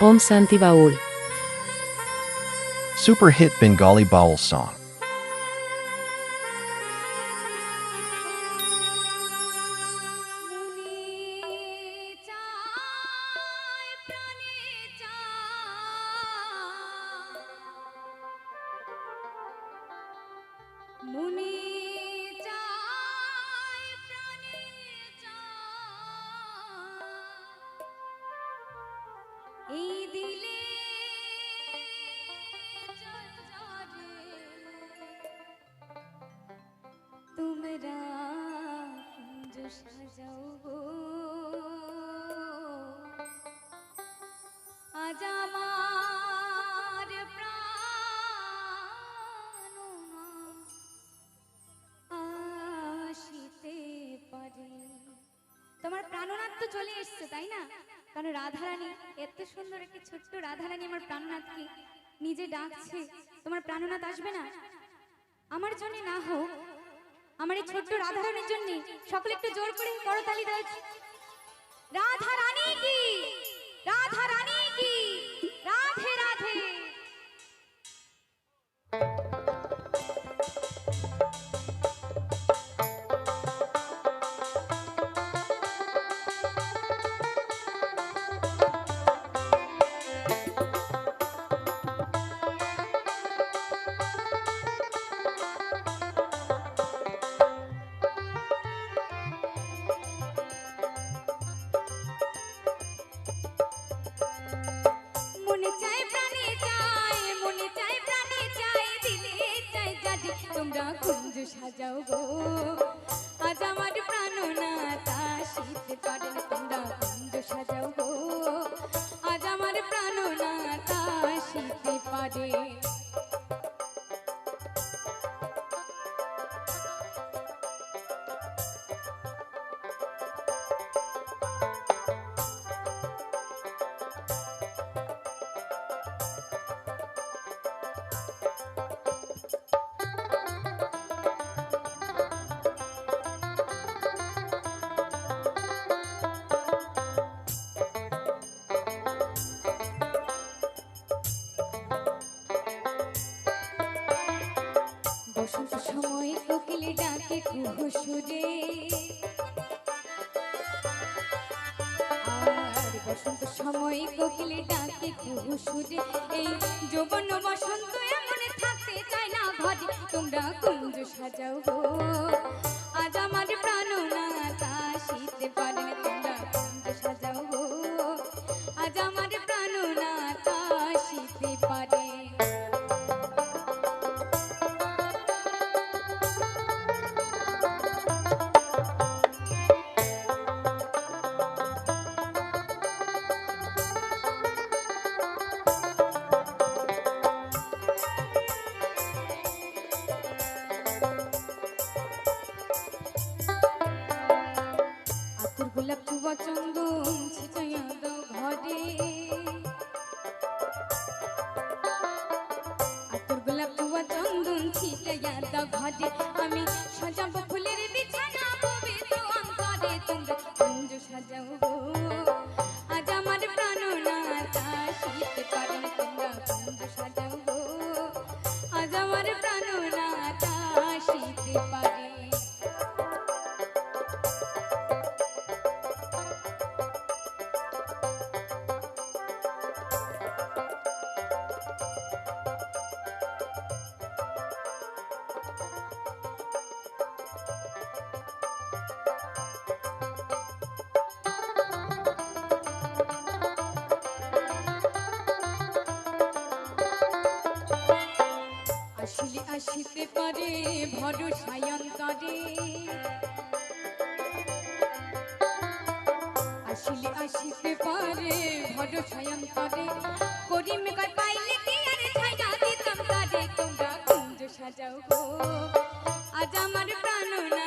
Om Santi Baul. Super hit Bengali Baul song. মনে এই দিলে তোমরা কুঞ্জ সাজাও আজ আমার প্রাণ পারে তোমার প্রাণনাথ তো চলে এসছে, তাই না? কারণ রাধারানী, এত সুন্দর একটি ছোট্ট রাধারানী আমার প্রাণনাথকে নিজে ডাকছে, তোমার প্রাণনাথ আসবে না? আমার জন্য না হোক, আমার এই ছোট্ট রাধারানীর জন্য সকলে একটু জোর করে করতালি দেয়। রাধা রানী কি? রাধা রানী সাজাও গো। খুব বসন্ত সময় কোকিলে ডাকে খুব সুরে এই যৌবন বসন্ত এমন থাকতে চায় না তোমরা কুঞ্জ সাজাও আজ আমার প্রাণনাথ আতুর গোলাপ চুবা চন্দন ছিটাইয়া দাও ঘরে আতুর গোলাপ চুবা চন্দন ছিটাইয়া দাও ঘরে আমি আসিলে আসিতে পারে ভরসায় অন্তরে আসিলে আসিতে পারে ভরসায় অন্তরে করি মেকার পাইলে কি আর ছায়া দিতাম তারে, তোমরা কুঞ্জ সাজাও গো। আজ আমার প্রাণ না